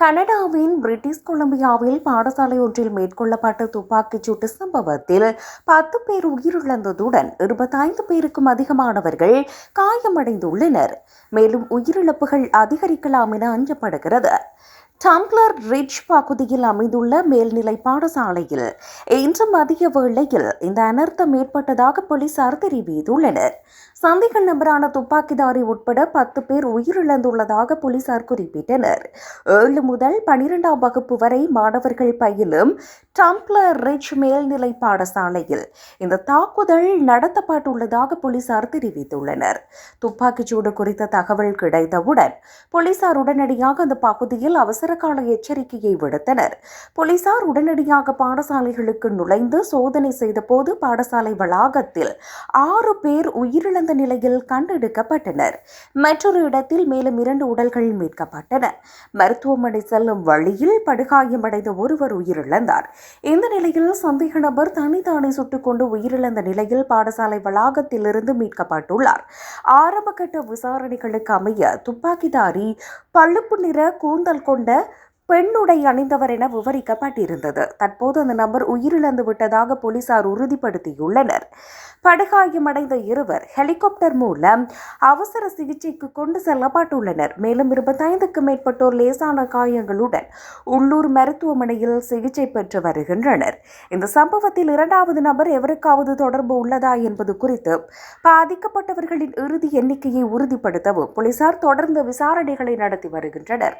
கனடாவின் பிரிட்டிஷ் கொலம்பியாவில் பாடசாலை ஒன்றில் மேற்கொள்ளப்பட்ட துப்பாக்கிச் சூட்டு சம்பவத்தில் பத்து பேர் உயிரிழந்ததுடன் இருபத்தைந்து பேருக்கும் அதிகமானவர்கள் காயமடைந்துள்ளனர். மேலும் உயிரிழப்புகள் அதிகரிக்கலாம் என அஞ்சப்படுகிறது. டம்ப்ளர் ரிட்ஜ் பகுதியில் அமைந்துள்ள மேல்நிலை பாடசாலையில் இன்று மதிய வேளையில் இந்த அனர்த்தம் ஏற்பட்டதாக போலீசார் தெரிவித்துள்ளனர். சந்தேக நபரான துப்பாக்கிதாரி உட்பட பத்து பேர் உயிரிழந்துள்ளதாக போலீசார் குறிப்பிட்டனர். ஏழு முதல் பனிரெண்டாம் வகுப்பு வரை மாணவர்கள் பயிலும் டம்ப்ளர் ரிட்ஜ் மேல்நிலை பாடசாலையில் இந்த தாக்குதல் நடத்தப்பட்டுள்ளதாக போலீசார் தெரிவித்துள்ளனர். துப்பாக்கிச்சூடு குறித்த தகவல் கிடைத்தவுடன் போலீசார் உடனடியாக அந்த பகுதியில் அவசர கால எச்சரிக்கையை விடுத்தனர். போலீசார் உடனடியாக பாடசாலைகளுக்கு நுழைந்து சோதனை செய்தபோது பாடசாலை வளாகத்தில் ஆறு பேர் உயிரிழந்த நிலையில் கண்டெடுக்கப்பட்டனர். மற்றொரு இடத்தில் மேலும் இரண்டு உடல்கள் மீட்கப்பட்டன. மருத்துவமனை செல்லும் வழியில் படுகாயமடைந்த ஒருவர் உயிரிழந்தார். இந்த நிலையில் சந்தேக நபர் தனித்தானே சுட்டுக்கொண்டு உயிரிழந்த நிலையில் பாடசாலை வளாகத்திலிருந்து மீட்கப்பட்டுள்ளார். ஆரம்பகட்ட விசாரணைகளுக்கு அமைய துப்பாக்கிதாரி பழுப்பு நிற கூந்தல் கொண்ட பெண்ணுடை அணிந்தவர் என விவரிக்கப்பட்டிருந்தது. தற்போது அந்த நபர் உயிரிழந்து விட்டதாக போலீசார் உறுதிப்படுத்தியுள்ளனர். படுகாயமடைந்த இருவர் ஹெலிகாப்டர் மூலம் அவசர சிகிச்சைக்கு கொண்டு செல்லப்பட்டுள்ளனர். மேலும் இருபத்தைந்துக்கும் மேற்பட்டோர் லேசான காயங்களுடன் உள்ளூர் மருத்துவமனையில் சிகிச்சை பெற்று வருகின்றனர். இந்த சம்பவத்தில் இரண்டாவது நபர் எவருக்காவது தொடர்பு உள்ளதா என்பது குறித்து பாதிக்கப்பட்டவர்களின் இறுதி எண்ணிக்கையை உறுதிப்படுத்தவும் போலீசார் தொடர்ந்து விசாரணைகளை நடத்தி வருகின்றனர்.